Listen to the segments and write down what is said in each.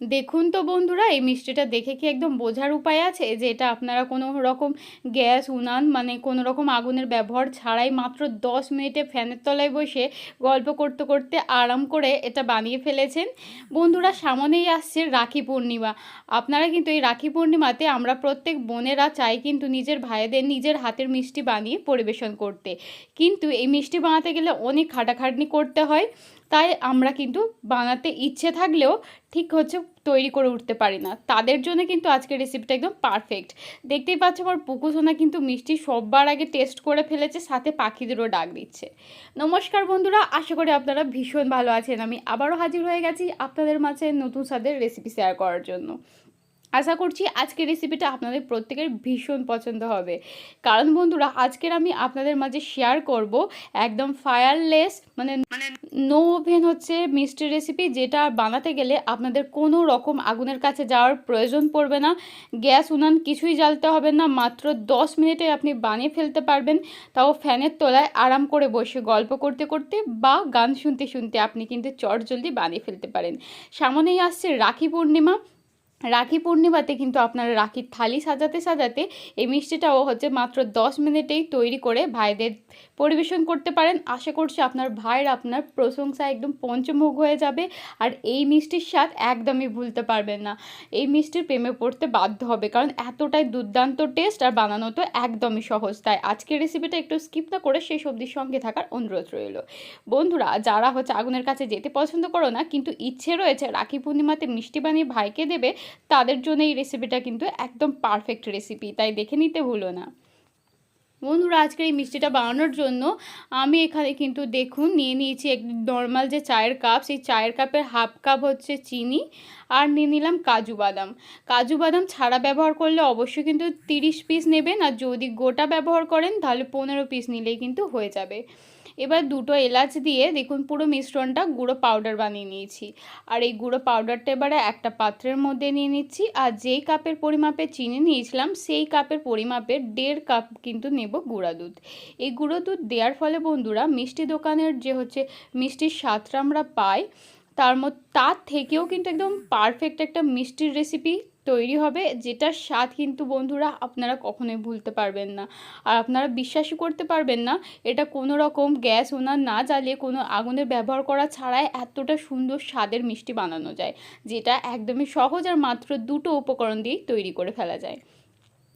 দেখুন তো বন্ধুরা, এই মিষ্টিটা দেখে কি একদম বোঝার উপায় আছে যে এটা আপনারা কোনো রকম গ্যাস, উনান মানে কোনো রকম আগুনের ব্যবহার ছাড়াই মাত্র দশ মিনিটে ফ্যানের তলায় বসে গল্প করতে করতে আরাম করে এটা বানিয়ে ফেলেছেন। বন্ধুরা, সামনেই আসছে রাখি পূর্ণিমা। আপনারা কিন্তু এই রাখি পূর্ণিমাতে আমরা প্রত্যেক বোনেরা চাই কিন্তু নিজের ভাইদের নিজের হাতের মিষ্টি বানিয়ে পরিবেশন করতে। কিন্তু এই মিষ্টি বানাতে গেলে অনেক খাটাখাটনি করতে হয়। তাই আমরা কিন্তু বানাতে ইচ্ছে থাকলেও ঠিক হচ্ছে তৈরি করে উঠতে পারি না। তাদের জন্য কিন্তু আজকের রেসিপিটা একদম পারফেক্ট দেখতেই পাচ্ছ আমার পুকু সোনা কিন্তু মিষ্টি সববার আগে টেস্ট করে ফেলেছে, সাথে পাখিদেরও ডাক দিচ্ছে। নমস্কার বন্ধুরা, আশা করি আপনারা ভীষণ ভালো আছেন। আমি আবারও হাজির হয়ে গেছি আপনাদের মাঝে নতুন স্বাদের রেসিপি শেয়ার করার জন্য। আশা করছি আজকের রেসিপিটা আপনাদের প্রত্যেকের ভীষণ পছন্দ হবে। কারণ বন্ধুরা, আজকের আমি আপনাদের মাঝে শেয়ার করব একদম ফায়ারলেস মানে নো ওভেন হচ্ছে মিষ্টির রেসিপি যেটা বানাতে গেলে আপনাদের কোনো রকম আগুনের কাছে যাওয়ার প্রয়োজন পড়বে না। গ্যাস, উনান কিছুই জ্বালতে হবে না, মাত্র দশ মিনিটে আপনি বানিয়ে ফেলতে পারবেন। তাও ফ্যানের তলায় আরাম করে বসে গল্প করতে করতে বা গান শুনতে শুনতে আপনি কিন্তু চট জলদি বানিয়ে ফেলতে পারেন। সামনেই আসছে রাখি পূর্ণিমা রাখি পূর্ণিমাতে কিন্তু আপনারা রাখির থালি সাজাতে সাজাতে এই মিষ্টিটাও হচ্ছে মাত্র দশ মিনিটেই তৈরি করে ভাইদের পরিবেশন করতে পারেন। আশা করছি আপনার ভাইয়ের আপনার প্রশংসা একদম পঞ্চমুখ হয়ে যাবে আর এই মিষ্টির স্বাদ একদমই ভুলতে পারবেন না। এই মিষ্টির প্রেমে পড়তে বাধ্য হবে কারণ এতটাই দুর্দান্ত টেস্ট আর বানানো তো একদমই সহজ। তাই আজকের রেসিপিটা একটু স্কিপ না করে সেই সবজির সঙ্গে থাকার অনুরোধ রইল। বন্ধুরা, যারা হচ্ছে আগুনের কাছে যেতে পছন্দ করো না, কিন্তু ইচ্ছে রয়েছে রাখি পূর্ণিমাতে মিষ্টি বানিয়ে ভাইকে দেবে তাদের জন্য এই রেসিপিটা কিন্তু একদম পারফেক্ট রেসিপি তাই দেখে নিতে ভুলো না। বন্ধুরা, আজকের এই মিষ্টিটা বানানোর জন্য আমি এখানে কিন্তু দেখুন নিয়ে নিয়েছি এক নর্মাল যে চায়ের কাপ সেই চায়ের কাপের হাফ কাপ হচ্ছে চিনি আর নিয়ে নিলাম কাজু বাদাম। কাজু বাদাম ছাড়া ব্যবহার করলে অবশ্যই কিন্তু তিরিশ পিস নেবেন আর যদি গোটা ব্যবহার করেন তাহলে পনেরো পিস নিলেই কিন্তু হয়ে যাবে। এবার দুটো এলাচ দিয়ে দেখুন পুরো মিশ্রণটা গুঁড়ো পাউডার বানিয়ে নিয়েছি। আর এই গুঁড়ো পাউডারটা এবারে একটা পাত্রের মধ্যে নিয়ে নিচ্ছি। আর যেই কাপের পরিমাপে চিনি নিয়েছিলাম, সেই কাপের পরিমাপে দেড় কাপ কিন্তু নেব গুঁড়া দুধ। এই গুঁড়ো দুধ দেওয়ার ফলে বন্ধুরা, মিষ্টি দোকানের যে হচ্ছে মিষ্টির স্বাদটা আমরা পাই, তার মধ্যে তার থেকেও কিন্তু একদম পারফেক্ট একটা মিষ্টির রেসিপি তৈরি হবে, যেটার স্বাদ কিন্তু বন্ধুরা আপনারা কখনোই ভুলতে পারবেন না। আর আপনারা বিশ্বাসই করতে পারবেন না, এটা কোনো রকম গ্যাস ওনার না জ্বালিয়ে কোনো আগুনের ব্যবহার করা ছাড়াই এতটা সুন্দর স্বাদের মিষ্টি বানানো যায়, যেটা একদমই সহজ আর মাত্র দুটো উপকরণ দিয়েই তৈরি করে ফেলা যায়।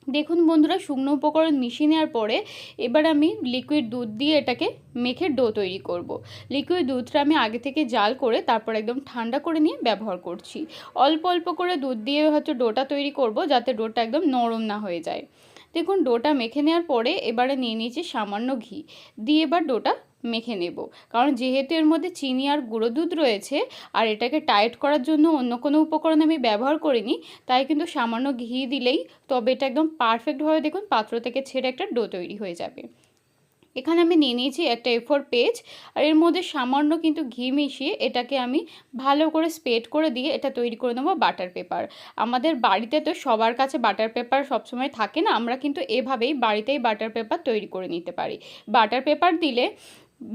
দেখুন বন্ধুরা, শুকনো উপকরণ মিশিয়ে নেওয়ার পরে এবার আমি লিকুইড দুধ দিয়ে এটাকে মেখে ডো তৈরি করব। লিকুইড দুধটা আমি আগে থেকে জাল করে তারপর একদম ঠান্ডা করে নিয়ে ব্যবহার করছি। অল্প অল্প করে দুধ দিয়ে হয়তো ডোটা তৈরি করব যাতে ডোটা একদম নরম না হয়ে যায়। দেখুন ডোটা মেখে নেওয়ার পরে এবারে নিয়ে নিয়েছি সামান্য ঘি। দিয়ে এবার ডোটা মেখে নেব। কারণ যেহেতু এর মধ্যে চিনি আর গুঁড়ো দুধ রয়েছে, আর এটাকে টাইট করার জন্য অন্য কোনো উপকরণ আমি ব্যবহার করিনি, তাই কিন্তু সামান্য ঘি দিলেই তবে এটা একদম পারফেক্টভাবে দেখুন পাত্র থেকে ছেড়ে একটা ডো তৈরি হয়ে যাবে। এখানে আমি নিয়ে নিয়েছি একটা এফোর পেজ আর এর মধ্যে সামান্য কিন্তু ঘি মিশিয়ে এটাকে আমি ভালো করে স্প্রেড করে দিয়ে এটা তৈরি করে নেব বাটার পেপার আমাদের বাড়িতে তো সবার কাছে বাটার পেপার সবসময় থাকে না, আমরা কিন্তু এভাবেই বাড়িতেই বাটার পেপার তৈরি করে নিতে পারি। বাটার পেপার দিলে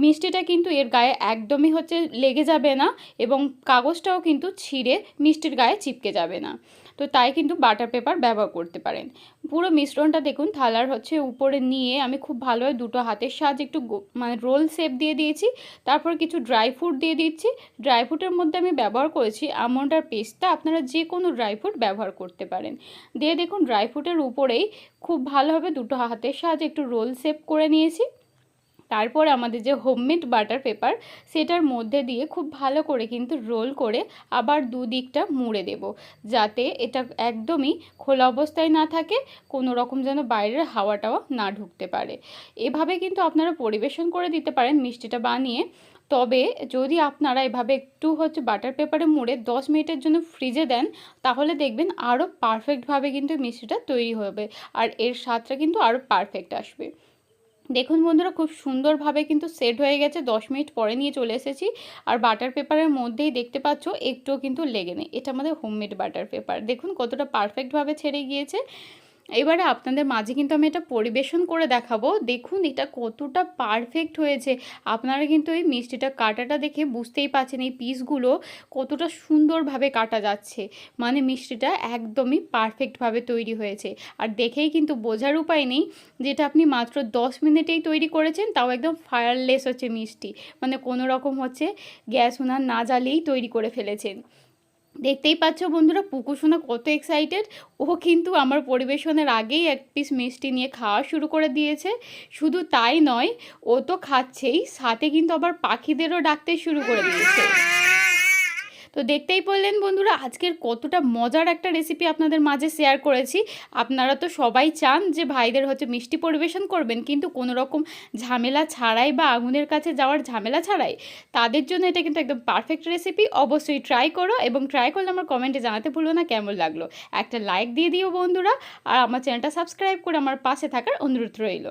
মিষ্টিটা কিন্তু এর গায়ে একদমই হচ্ছে লেগে যাবে না এবং কাগজটাও কিন্তু ছিঁড়ে মিষ্টির গায়ে চিপকে যাবে না। তো তাই কিন্তু বাটার পেপার ব্যবহার করতে পারেন। পুরো মিশ্রণটা দেখুন, থালার হচ্ছে উপরে নিয়ে আমি খুব ভালোভাবে দুটো হাতের সাহায্যে একটু মানে রোল শেপ দিয়ে দিয়েছি, তারপর কিছু ড্রাই ফ্রুট দিয়ে দিচ্ছি। ড্রাই ফ্রুটের মধ্যে আমি ব্যবহার করেছি আমন্ড আর পেস্তা আপনারা যে কোনো ড্রাই ফ্রুট ব্যবহার করতে পারেন। দিয়ে দেখুন, ড্রাই ফ্রুটের উপরেই খুব ভালোভাবে দুটো হাতের সাহায্যে একটু রোল শেপ করে নিয়েছি। তারপর আমাদের যে হোমমেড বাটার পেপার সেটার মধ্যে দিয়ে খুব ভালো করে কিন্তু রোল করে আবার দুদিকটা মুড়ে দেব। যাতে এটা একদমই খোলা অবস্থায় না থাকে, কোনো রকম যেন বাইরের হাওয়াটাও না ঢুকতে পারে। এভাবে কিন্তু আপনারা পরিবেশন করে দিতে পারেন মিষ্টিটা বানিয়ে। তবে যদি আপনারা এভাবে একটু হচ্ছে বাটার পেপারে মুড়ে দশ মিনিটের জন্য ফ্রিজে দেন, তাহলে দেখবেন আরও পারফেক্টভাবে কিন্তু মিষ্টিটা তৈরি হবে। আর এর স্বাদটা কিন্তু আরও পারফেক্ট আসবে। দেখুন বন্ধুরা, খুব সুন্দরভাবে কিন্তু সেট হয়ে গেছে। দশ মিনিট পরে নিয়ে চলে এসেছি। আর বাটার পেপারের মধ্যেই দেখতে পাচ্ছ, একটুও কিন্তু লেগে নেই। এটা আমাদের হোমমেড বাটার পেপার। দেখুন কতটা পারফেক্টভাবে ছেড়ে গিয়েছে। এবারে আপনাদের মাঝে কিন্তু আমি এটা পরিবেশন করে দেখাবো। দেখুন, এটা কতটা পারফেক্ট হয়েছে। আপনারা কিন্তু এই মিষ্টিটা কাটাটা দেখে বুঝতেই পারছেন এই পিসগুলো কতটা সুন্দরভাবে কাটা যাচ্ছে। মানে মিষ্টিটা একদমই পারফেক্টভাবে তৈরি হয়েছে। আর দেখেই কিন্তু বোঝার উপায় নেই যেটা আপনি মাত্র দশ মিনিটেই তৈরি করেছেন, তাও একদম ফায়ারলেস হচ্ছে মিষ্টি। মানে কোনো রকম হচ্ছে গ্যাস উনার না জ্বালিয়েই তৈরি করে ফেলেছেন। দেখতেই পাচ্ছ বন্ধুরা পুকুসোনা কত এক্সাইটেড ও কিন্তু আমার পরিবেশনের আগেই এক পিস মিষ্টি নিয়ে খাওয়া শুরু করে দিয়েছে। শুধু তাই নয়, ও তো খাচ্ছেই, সাথে কিন্তু আবার পাখিদেরও ডাকতে শুরু করে দিয়েছে। তো দেখতেই বললেন বন্ধুরা, আজকের কতটা মজার একটা রেসিপি আপনাদের মাঝে শেয়ার করেছি। আপনারা তো সবাই চান যে ভাইদের হচ্ছে মিষ্টি পরিবেশন করবেন, কিন্তু কোনো রকম ঝামেলা ছাড়াই বা আগুনের কাছে যাওয়ার ঝামেলা ছাড়াই তাদের জন্য এটা কিন্তু একদম পারফেক্ট রেসিপি অবশ্যই ট্রাই করো এবং ট্রাই করলে আমার কমেন্টে জানাতে ভুলো না, কেমন লাগল? একটা লাইক দিয়ে দিও বন্ধুরা, আর আমার চ্যানেলটা সাবস্ক্রাইব করে আমার পাশে থাকার অনুরোধ রইল।